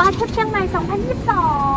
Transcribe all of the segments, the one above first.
ปาเทปเชียงใหม่ 2022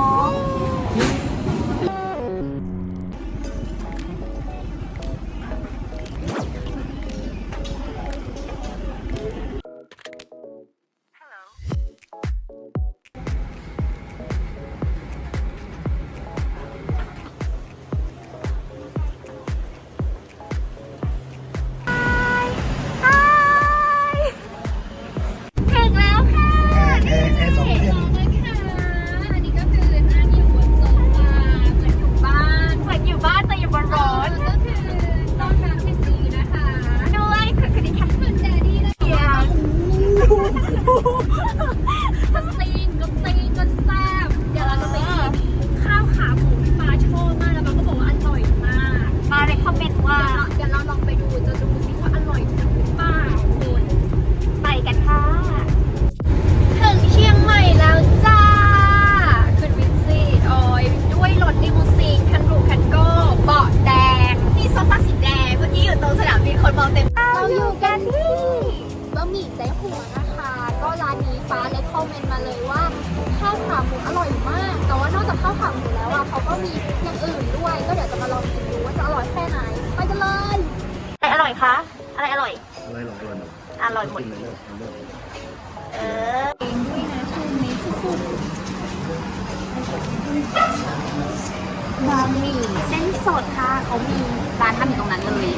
บะหมี่เส้นสดค่ะเขามีร้านทำอยู่ตรงนั้นเลย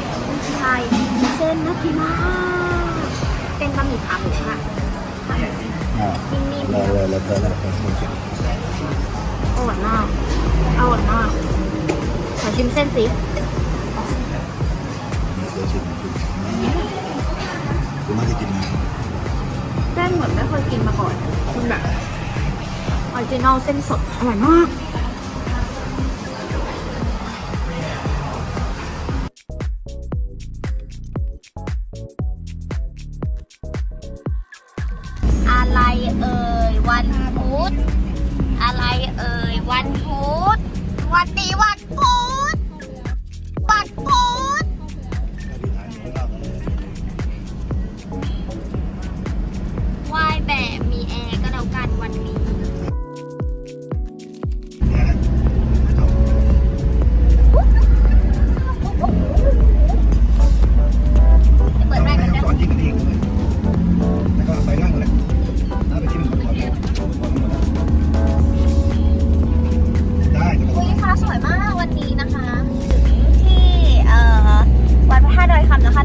ใช่เส้นน่ากินมากเป็นบะหมี่ขาหมูค่ะอ่านิ่มรอเลยแล้วเธอแล้วเธอชิมสิๆอร่อยมากอร่อยมากขอชิมเส้นสิเธอชิมชิมคุณน่าจะกินนะเส้นเหมือนไม่เคยกินมาก่อนคุณแบบ ออริจินอลเส้นสด อร่อยมากอะไรเอ่ยวันพุธอะไรเอ่ยวันพุธวันนี้วันพุธ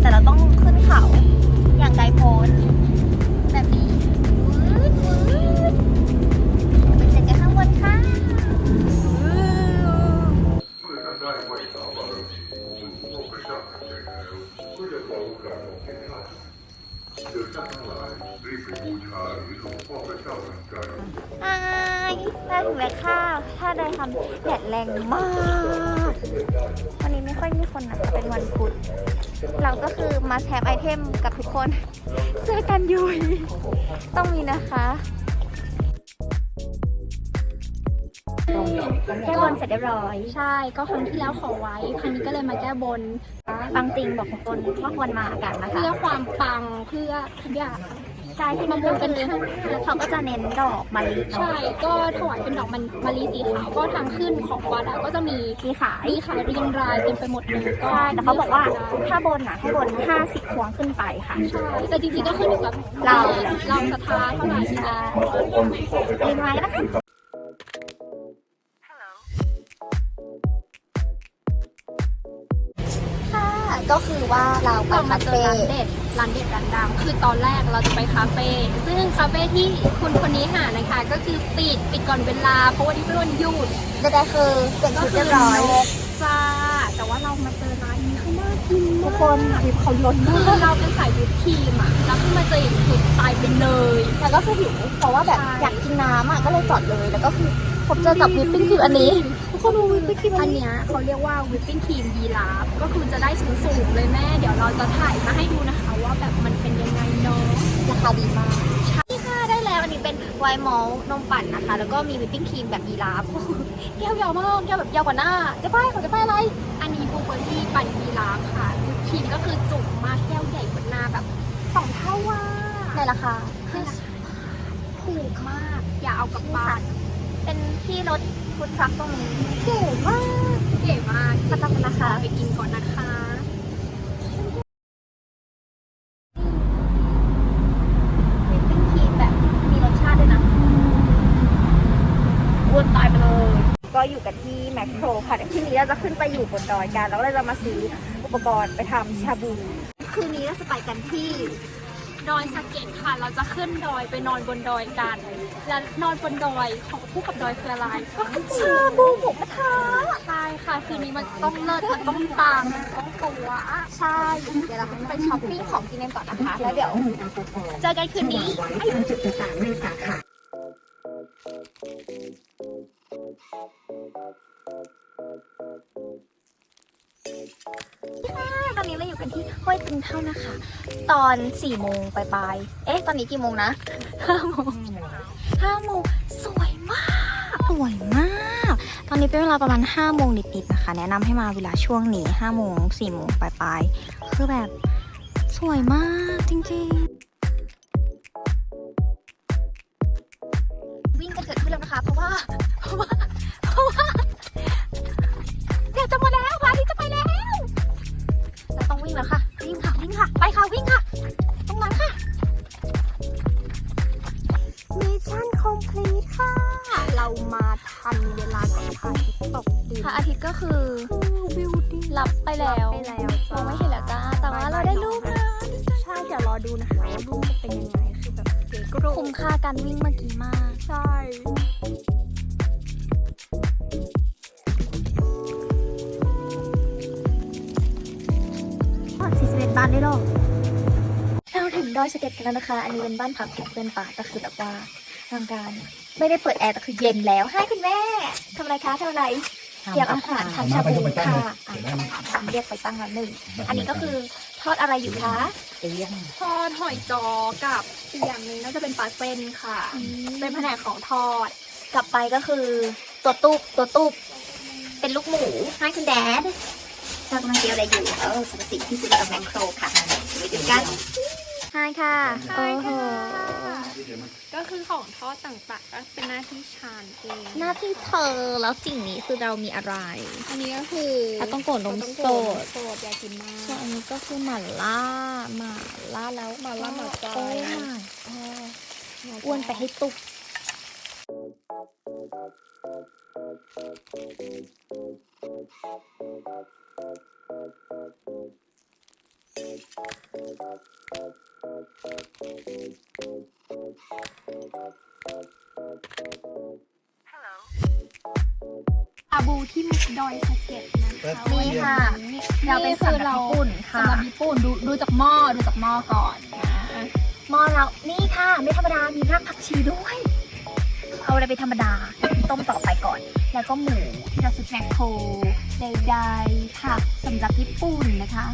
แต่เราต้อง เทมกับทุกคน เสื้อกันยุยต้องมีนะคะแก้บนเสร็จเรียบร้อย ใช่ ก็ครั้งที่แล้วขอไว้ ครั้งนี้ก็เลยมาแก้บนบางจริงบอกทุกคนว่าควรมากันนะเพื่อคะความปังเพื่อทุกอย่าง ใช่ที่มันก็คือเขาก็จะเน้นดอกมะลิเนาะใช่ก็ถวายเป็นดอกมันมะลิสีขาวก็ทางขึ้นของวัดอะก็จะมีมีขายมีขายเรียงรายเต็มไปหมดเลยก็ใช่แต่เขาบอกว่าถ้าบนอะให้บน 50พวงขึ้นไปค่ะใช่แต่จริงๆก็ขึ้นอยู่กับเราเราศรัทธาเท่าไหร่ใช่ลืมไว้นะคะ ก็คือว่าเราไปเรามาคาเจอเฟ่ร้านเด็ดร้านเด็ดร้านดังคือตอนแรกเราจะไปคาเฟ่ซึ่งคาเฟ่ที่คุณคนนี้หานะคะ ก็คือปิดปิดก่อนเวลาเพราะวันนี้เป็นวันหยุดใดๆคือเปลี่ยนก็ชุดคืเรีอยบร้อย นกจ้าแต่ว่าเรามาเจอร้านนี้เขาน่ากินมากทุกคนวิปเขาล้นคืมาอกเราเป็นสายวิปครีมอะแล้วขึ้นมาเจออย่างนี้คือตายไปเลย แล้วก็คือหิวเพราะว่าแบบใช่ อยากกินน้ำอะก็เลยจอดเลยแล้วก็คือ พบเจอกับวิปปิ้งครีมอันนี้ทุกคนดูวิปปิ้งครีมอัอันนนี้เนี้ยเขาเรียกว่าวิปปิ้งครีมยีราฟก็คือจะได้สูงๆเลยแม่ เดี๋ยวเราจะถ่ายมาให้ดูนะคะ ว่าแบบมันเป็นยังไงเนาะราคาดีมากนี่ค่ะได้แล้วอันนี้เป็นไวน์มอลต์นมปั่นนะคะ แล้วก็มีวิปปิ้งครีมแบบยีราฟแก้วยาวมากแก้วแบบยาวกว่าหน้าจะป้ายของจะป้ายอะไร อันนี้บลูเบอร์รี่ปั่นยีราฟค่ะวิปครีมก็คือจุกมากแก้วใหญ่กว่าหน้าแบบสองเท่าว่าในราคาให้ราคาถูกมาก อย่าเอากลับบ้าน เป็นที่รถฟุตทรัคตรงนี้เก๋มากเก๋มากมาทำกันะคะไปกินก่อนนะคะวิปปิ้งครีมแบบมีรสชาติด้วยนะอ้วตายไปเลยก็อยู่กันที่แมคโครค่ะเดี๋ยวที่นี้เราจะขึ้นไปอยู่บนดอยกัน แล้วเราจะมาซื้ออุปกรณ์ไปทำชาบู คืนนี้เราจะไปกันที่ ดอยสะเก็ดค่ะ เราจะขึ้นดอยไปนอนบนดอยกัน และนอนบนดอยของคู่กับดอยคืออะไรก็คือชาบูหมูกระทะใช่ค่ะ คืนนี้มันต้องเลิศมันต้องปังมันต้องตัวใช่ เดี๋ยวเราไปช้อปปิ้งของกินกันก่อนนะคะ แล้วเดี๋ยวเจอกันคืนนี้จุดต ตอนนี้เราอยู่กันที่ห้วยตึงเท่านะคะ ตอน4โมงปลายๆเอ๊ะ ตอนนี้กี่โมงนะ5โมง5โมงสวยมาก สวยมาก ตอนนี้เป็นเวลาประมาณ5โมงนิดๆนะคะ แนะนำให้มาเวลาช่วงนี้5โมง4โมงปลายๆคือแบบสวยมากจริงๆ วิ่งกันเกิดขึ้นแล้วนะคะ เพราะว่า เพราะว่า เพราะว่า วิ่งแล้วค่ะ วิ่งค่ะ วิ่งค่ะ ไปค่ะ วิ่งค่ะตรงนั้นค่ะมิชชั่นคอมพลีทค่ะ เรามาทันเวลาก่อนพระอาทิตย์ตกดินพระอาทิตย์ก็คือวิวดีหลับไปแล้วไปแล้วมองไม่เห็นแล้วจ้า แต่ว่าเราได้รูปนะใช่เดี๋ยวรอดูนะคะว่ารูปจะเป็นยังไง คือแบบเก๋กรูคุ้มค่าการวิ่งเมื่อกี้มาก ใช่ บเอ็ดบาทได้หรอเราถึงดอยสะเก็ดกันแล้วนะคะ อันนี้เป็นบ้านพักของเพื่อนป่าก็คือแบบว่าทางการ ไม่ได้เปิดแอร์แต่คือเย็นแล้วให้คุณแม่ทำอะไรคะทำอะไรเตรียมอาหารทำชาบูค่ะอะเรียกไปตั้งละหนึ่ง อันนี้ก็คือทอดอะไรอยู่คะทอดหอยจอกับอีกอย่างหนึงน่าจะเป็นปลาเส้นค่ะ เป็นแผนกของทอด กลับไปก็คือตัวตุบตัวตุบเป็นลูกหมูให้คุณแดด เรากำลังเตรียมอะไรอยู่เออสมสิที่ซื้อกับแมคโครค่ะไปดูกันใช่ค่ะใช่โอ้โหค่ะก็คือของทอดต่างๆก็เป็นหน้าที่ชานเองหน้าที่เธอแล้วสิ่งนี้คือเรามีอะไร อันนี้ก็คือปลาต้องโกดนมปลาสต้องดโกะนมสดอยากกินมากส่วนอันนี้ก็คือหม่าล่าหม่าล่าแล้วหม่าล่าหม่าใจโอ้ยอ้วนไปให้ตุก อาบูที่ดอยสะเก็ดนะคะนี่ค่ะ เราเป็นคือสำหรับเราญี่ปุ่นค่ะสำหรับญี่ปุ่นดูดูจากหม้อดูจากหม้อก่อนนะหม้อเรานี่ค่ะ ไม่ธรรมดา มีรากผักชีด้วย เอาอะไรไปธรรมดา ต้มต่อไปก่อน แล้วก็หมูที่เราซื้อแมคโคร ใดๆค่ะสำหรับญี่ปุ่นนะคะ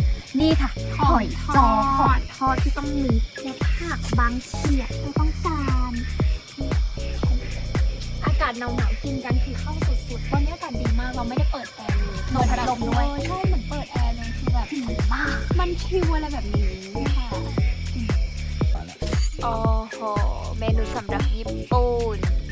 นี่ค่ะหอยจอหอยทอดที่ต้องมีและผักบางเฉียดเราต้องจานอากาศหนาวๆกินกันคือเข้าสุดๆวันนี้อากาศดีมากเราไม่ได้เปิดแอร์เลยเปิดพัดลมด้วยใช่เหมือนเปิดแอร์เลยคือแบบดีมากมันชิวอะไรแบบนี้ค่ะโอ้โหเมนูสำหรับญี่ปุ่นไหน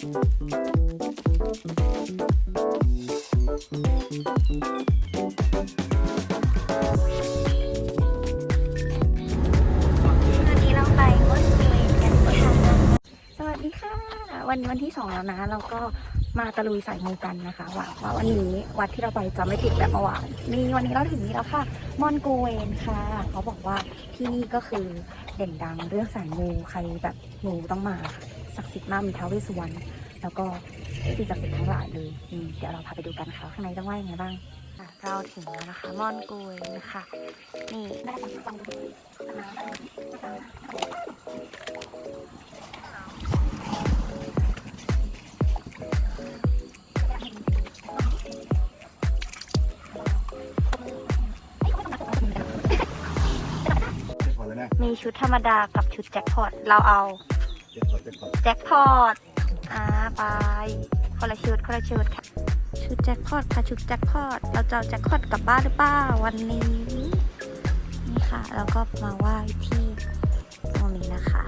วันนี้เราไปงดเวกันค่ะ สวัสดีค่ะ วันนี้วันที่สองแล้วนะ เราก็มาตะลุยสายมูกันนะคะหวังว่าวันนี้วัดที่เราไปจะไม่ติดแบบเมื่อวานนี่วันนี้เราถึงนี้แล้วค่ะ มอนโกเวนค่ะ เขาบอกว่าที่นี่ก็คือเด่นดังเรื่องสายมูใครแบบมูต้องมาค่ะ ศักดิ์สิทธิ์มากมีท้าวเวสสุวรรณแล้วก็สิ่งศักดิ์สิทธิ์ทั้งหลายเลยอืมเดี๋ยวเราพาไปดูกันค่ะข้างในต้องว่ายังไงบ้างอะเราถึงแล้วนะคะมอนโกเวนนะคะนี่ได้ฟังฟังดูมีชุดธรรมดากับชุดแจ็คพอตเราเอา เจ็ดขอดเจ็ดขอดแจ็คพอตอ่าไปคนละชุดคนละชุดค่ะ ชุดแจ็คพอตค่ะชุดแจ็คพอตเราจะเอาแจ็คพอตกลับบ้านหรือเปล่าวันนี้ นี่ค่ะแล้วก็มาไหว้ที่ตรงนี้นะคะ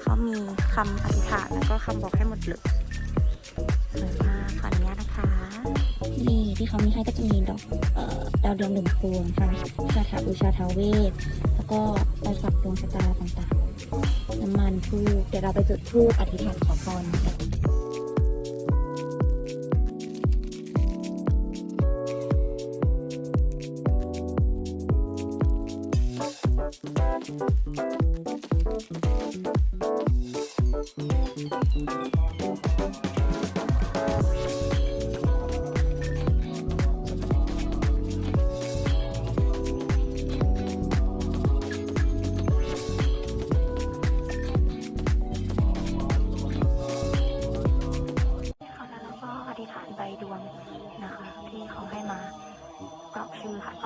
เขามีคำอธิษฐานแล้วก็คำบอกให้หมดเลย นี่ที่เขามีให้ก็จะมีดอกเอ่อดาวเรืองหนึ่งพวงค่ะคาถาบูชาทาวเวศแล้วก็ไปสักดวงชะตาต่างๆ น้ำมันทูบเดี๋ยวเราไปจุดทูบอธิษฐานขอพรกันค่ะ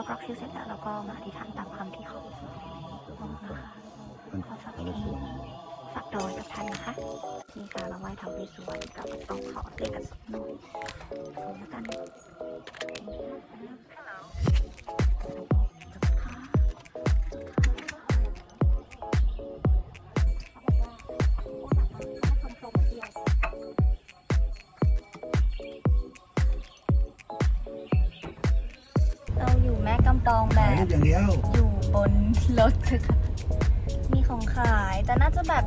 พอกรอกชื่อเสร็จแล้วเราก็มาอธิษฐานตามคำที่เขาบอกนะคะขอสักทีสักดอยกับท่านนะคะนี่ค่ะมาไหว้ท้าวเวสสุวรรณกับต้องขอเลขกันสักหน่อยขอแล้วกัน บถ่ายรูบปอย่างเดียวอยู่บนรถเลยค่ะ มีของขาย แต่น่าจะแบบ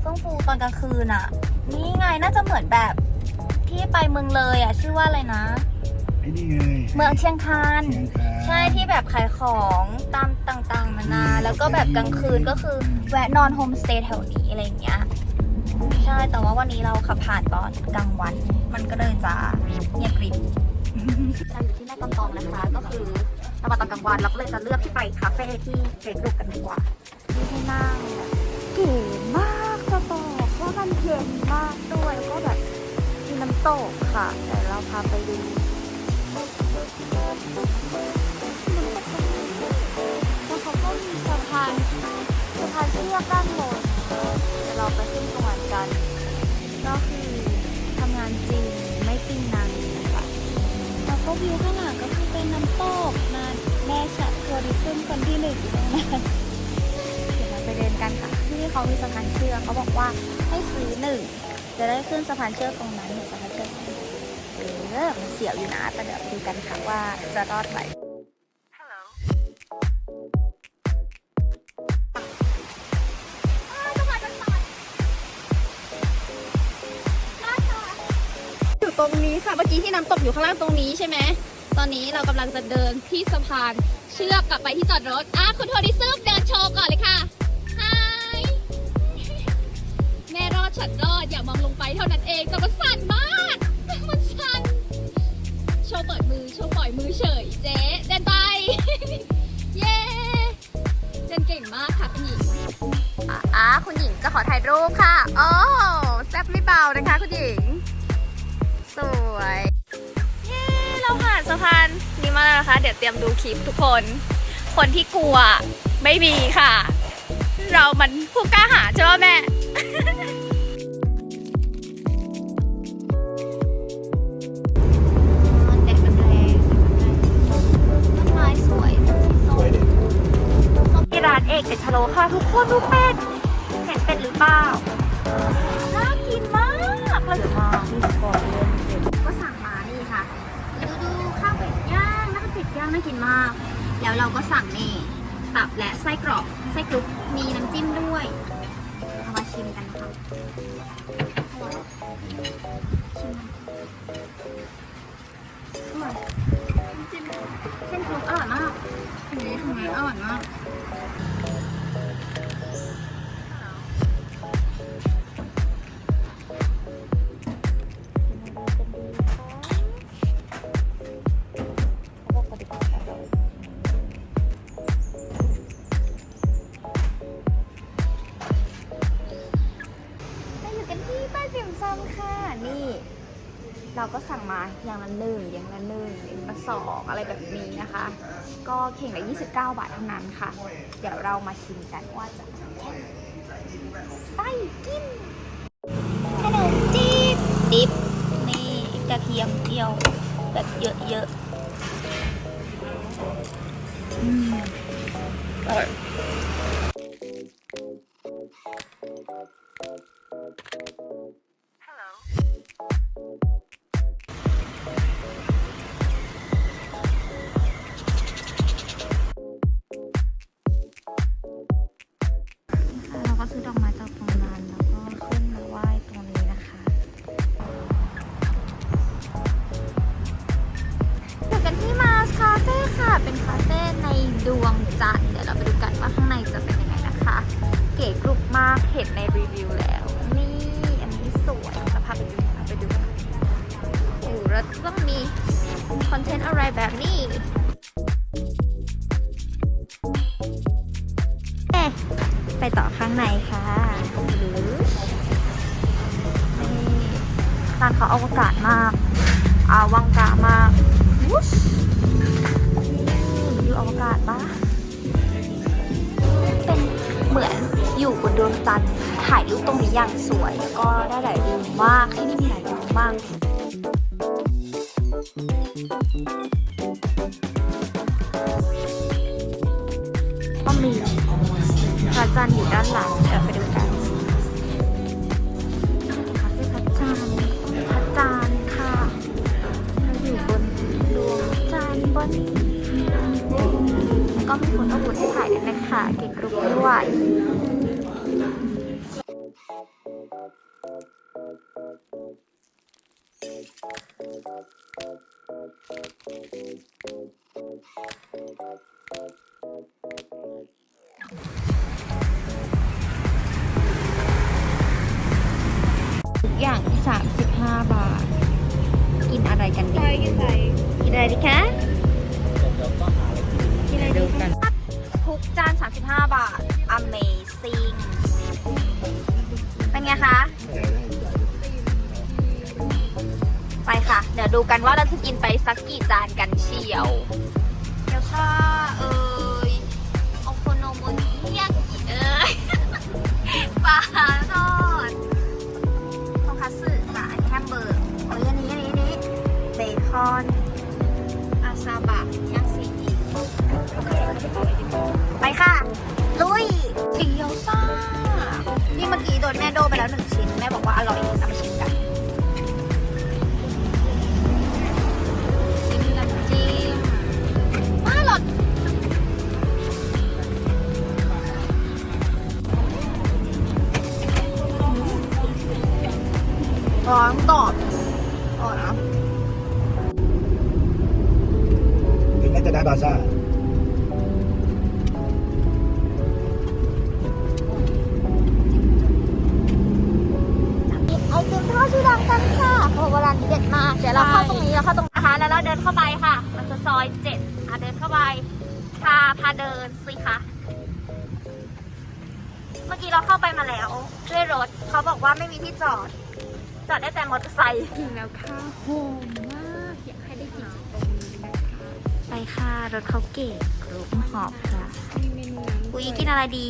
เฟื่องฟูตอนกลางคืนอะนี่ไงน่าจะเหมือนแบบที่ไปเมืองเลยอะชื่อว่าอะไรนะ ไอ้นี่ไงเมืองเชียงคานเชียงคาน ใช่ที่แบบขายของตามต่างๆนานา อืม แล้วก็แบบกลางคืนก็คือแวะนอนโฮมสเตย์แถวนี้อะไรอย่างเงี้ย ใช่ แต่ว่าวันนี้เราขับผ่านตอนกลางวัน มันก็เลยจะเงียบกริบ เราอยู่ที่แม่กำปองนะคะ ก็คือ เรามาตอนกลางวันเราก็เลยจะเลือกที่ไปคาเฟ่ที่เฟซบุ๊กกันดีกว่าที่ให้นั่งแบบเก๋มากจะบอกว่ามันเย็นมากด้วยแล้วก็แบบมีน้ำตกค่ะเดี๋ยวเราพาไปดูแล้วเขาก็มีสะพานสะพานเชือกด้านบนเดี๋ยวเราไปขึ้นสวรรค์กันก็คือ ก็วิวข้างหลังก็คือเป็นน้ำตกนะแม่ชัดทัวริซึมคนที่หนึ่งนะเดี๋ยวเราไปเดินกันค่ะที่นี่เขามีสะพานเชือกเขาบอกว่าให้ซื้อหนึ่งจะได้ขึ้นสะพานเชือกตรงนั้นเห็นสะพานเชือกเออมันเสียวอยู่นะแต่เดี๋ยวดูกันค่ะว่าจะรอดไหม ตรงนี้ค่ะ เมื่อกี้ที่น้ำตกอยู่ข้างล่างตรงนี้ใช่ไหม ตอนนี้เรากำลังจะเดินที่สะพานเชือกกลับไปที่จอดรถ อะคุณโทดิซึมเดินโชว์ก่อนเลยค่ะไฮแม่รอดฉันรอดอย่ามองลงไปเท่านั้นเองแต่มันสั่นมากมันสั่นโชว์เปิดมือโชว์ปล่อยมือเฉยเจ๊เดินไป เย้เดินเก่งมากค่ะคุณหญิงอ่าคุณหญิงจะขอถ่ายรูปค่ะ โอ้แซ่บไม่เบานะคะคุณหญิง สวยเย้เราผ่านสะพานนี้มาแล้วนะคะ เดี๋ยวเตรียมดูคลิปทุกคน คนที่กลัวไม่มีค่ะ เรามันผู้กล้าหาญใช่ไหมแม่แดดมันแรงต้นไม้สวยสวยดิที่ร้านเอกเป็ดพะโล้ค่ะทุกคนดูเป็ดเห็นเป็ดหรือเปล่าน่ากินมากเลยมากนี่ก่อนเลย เป็ดย่างนะคะเป็ดย่างน่ากินมาก แล้วเราก็สั่งนี่ตับและไส้กรอกไส้กรุบมีน้ำจิ้มด้วยเอามาชิมกันค่ะชิมอร่อยน้ำจิ้มเส้นกรุบอร่อยมากอันนี้ทำไมอร่อยมาก ละหนึ่งอย่างละหนึ่งอย่างละสองอะไรแบบนี้นะคะ ก็เข่งละ 29 บาทเท่านั้นค่ะ เดี๋ยวเรามาชิมกันว่าจะแค่ไหนไปกินขนมจีบดิบนี่กระเทียมเจียวแบบเยอะๆ วังกามากวุ้ชอยู่อวกาศปะเป็นเหมือนอยู่บนดวงจันทร์ถ่ายรูปตรงนี้อย่างสวย แล้วก็ได้หลายมุมมาก ที่นี่มีหลายมุมมากก็มีพระจันทร์อยู่ด้านหลัง บนนี้แล้วก็มีฝนตกบุญให้ถ่ายด้วยนะคะเก็บรูปด้วยทุกอย่าง 35 บาท กินอะไรกันดีกินอะไรกินอะไรดีคะกินอะไร ดีกัน ทุกจาน 35 บาท Amazing เป็นไงคะ ไปค่ะ เดี๋ยวดูกันว่าเราจะกินไปสักกี่จานกันเชียวเดี๋ยวค่ะเอ้ยโอโคโนโมนิยากิเอ้ยปลาทอดโทคัตสึค่ะอันนี้แฮมเบอร์เอ้ยอันนี้อันนี้อันนี้เบคอนอาซาบะ บาซ่าไอติมทอดชื่อดังกันค่ะโอ้โบราณเด็ดมากเดี๋ยวเราเข้าตรงนี้เราเข้าตรงนะคะแล้วเราเดินเข้าไปค่ะ มันคือซอยเจ็ดอะเดินเข้าไปพาพาเดินสิคะเมื่อกี้เราเข้าไปมาแล้วด้วยรถเขาบอกว่าไม่มีที่จอด จอดได้แต่มอเตอร์ไซค์ถึงแล้วค่ะหอม ค่ะรถเขาเก๋กรุบหอบค่ะมีเมนูน้ำอุ้ยกินอะไรดี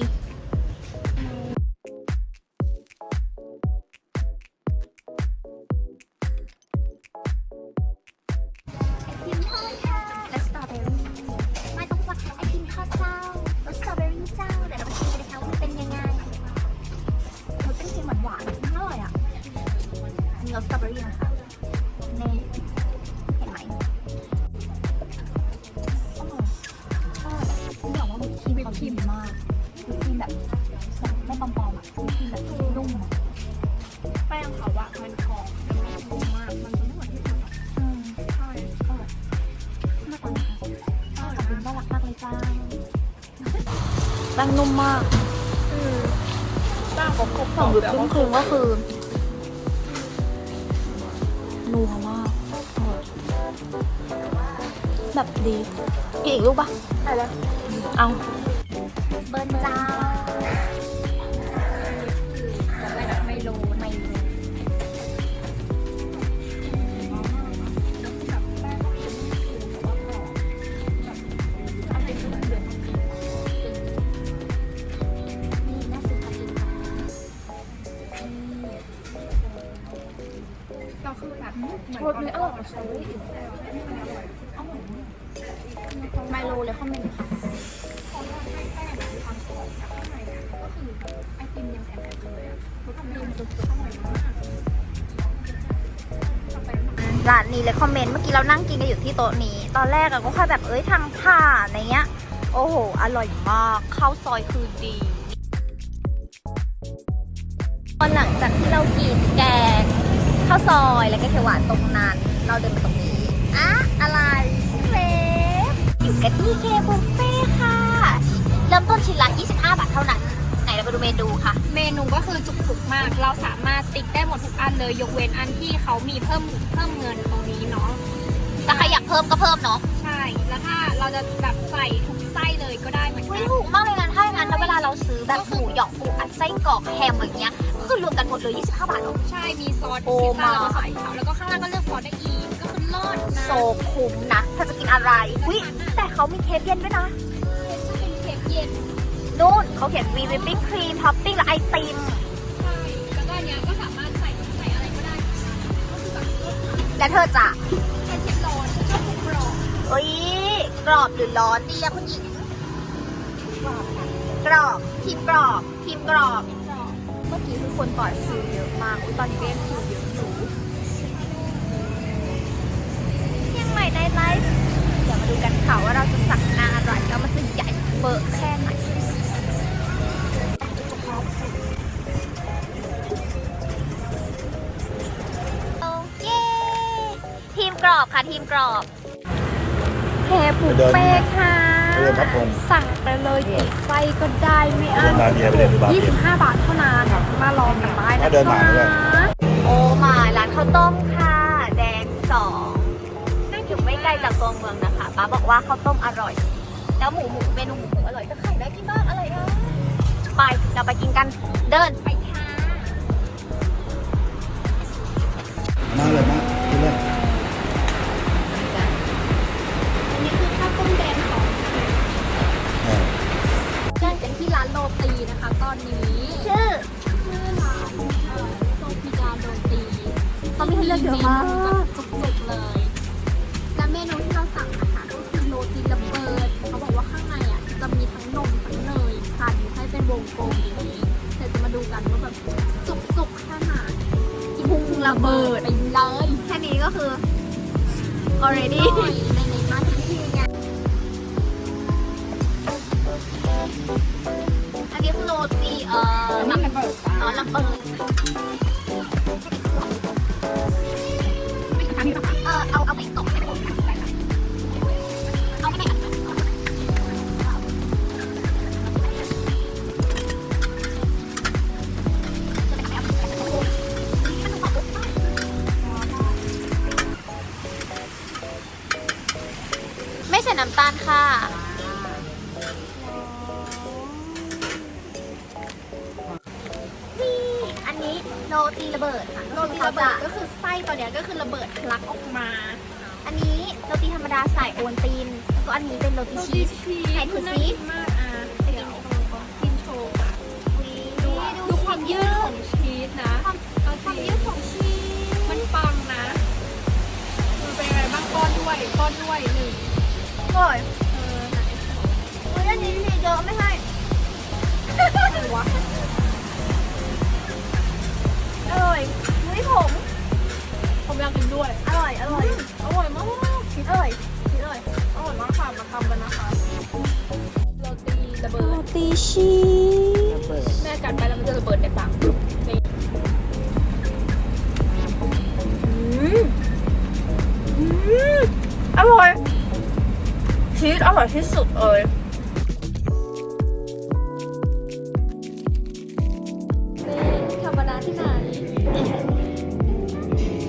ที่บอกว่ามันครีมเขาดีมากคือครีมแบบแบบไม่ปลอมๆอะคือครีมแบบนุ่มอะแป้งเขาอะมันกรอบมันไม่นุ่มมาก มันจะไม่เหมือนที่อื่นอะอืมใช่อร่อยมากกว่านี้ค่ะอร่อยขอบคุณมากน่ารักมากเลยจ้าแป้งนุ่มมากบ้างผมกรอบของวิปปิ้งครีมก็คือนัวมากอร่อยแบบดีกินอีกลูกปะอะไร เอา เบิร์นจ้าไม่รู้ไม่รู้เราคือแบบชดไม่อยกเลยไมโลเลยคอมเมนต์ค่ะ ร้านนี้เลยคอมเมนต์เมื่อกี้เรานั่งกินกันอยู่ที่โต๊ะนี้ ตอนแรกอะก็ค่แบบเอ้ยทางผ่านอะไรเงี้ย โอ้โห อร่อยมากข้าวซอยคือดีตอนหลังจากที่เรากินแกงข้าวซอยและแกงเขียวหวานตรงนั้น เราเดินมาตรงนี้อะอะไรเล็บอยู่กันที่เคบุฟเฟ่ค่ะ เริ่มต้นชิ้นละ25 บาทเท่านั้น เราไปดูเมนูค่ะ เมนูก็คือจุกๆมาก เราสามารถติ๊กได้หมดทุกอันเลย ยกเว้นอันที่เขามีเพิ่มเพิ่มเงินตรงนี้เนาะแต่ใครอยากเพิ่มก็เพิ่มเนาะใช่ แล้วถ้าเราจะแบบใส่ทุกไส้เลยก็ได้เหมือนเฮ้กัยนถูกมากเลยนะถ้าอย่างนั้นแล้วเวลาเราซื้อแบบหมูหยองปูอัดไส้กรอกแฮมอย่างเงี้ยก็คือรวมกันหมดเลย 25 บาทเนาะใช่ มีซอสโอ้พิซซ่ามาแล้วก็ใส่เขาแล้วก็ข้างล่างก็เลือกซอสได้อีก ก็คือเลิศนะโซคุ้มนะถ้าจะกินอะไร อุ้ยแต่เขามีเค้กเย็นด้วยนะเป็นเค้กเย็น นู่นเขาเขียนวีวิปปิ้งครีมท็อปปิ้งและไอติมใช่แล้วก็อันเนี้ยก็สามารถใส่ใส่อะไรก็ได้ก็คือแบบเลิศมากและเธอจะแค่ชิ้นร้อนชอบทุกกรอบเอ้ยกรอบหรือร้อนดีอะคุณหญิงกรอบทีมกรอบทีมกรอบ กรอบเมื่อกี้คือคนต่อคิวเยอะมากอุยตอนนี้ก็ยังคิวเยอะอยู่ยังใหม่ในไลฟ์เดี๋ยวมาดูกันค่ะว่าเราจะสั่งงานอะไรแล้วมันจะใหญ่เบอร์แค่ไหน รอบค่ะทีมกรอบเคบุฟเฟ่ค่ะ ไปเดินพับพงสั่งไปเลยกี่ไส้ก็ได้ไม่อั้นนาเดียไปเดินบาร์เบีย25 บาทเท่านั้นมาลองกันได้นะถ้าเดินมาด้วยโอ้มาร้านข้าวต้มค่ะ แดงสองอยู่ไม่ไกลจากตัวเมืองนะคะป้าบอกว่าข้าวต้มอร่อย แล้วหมูหมูเมนูหมูหมูอร่อยก็ไข่ได้กินมากอร่อยอะไปเราไปกินกันเดินไป ด้วยก้อนด้วยหนึ่งอร่อยเออไหนเฮ้ยอันนี้มีเยอะไม่ใช่วะอร่อยมุ้ยผมผมอยากกินด้วย อร่อย อร่อย อร่อยมากอร่อยอร่อยอร่อยมากค่ะ มาทำกันนะคะ โรตีระเบิด โรตีชีแม่กัดไปแล้วมันจะระเบิดในปากนี่อ อร่อยชีสอร่อยที่สุดเลย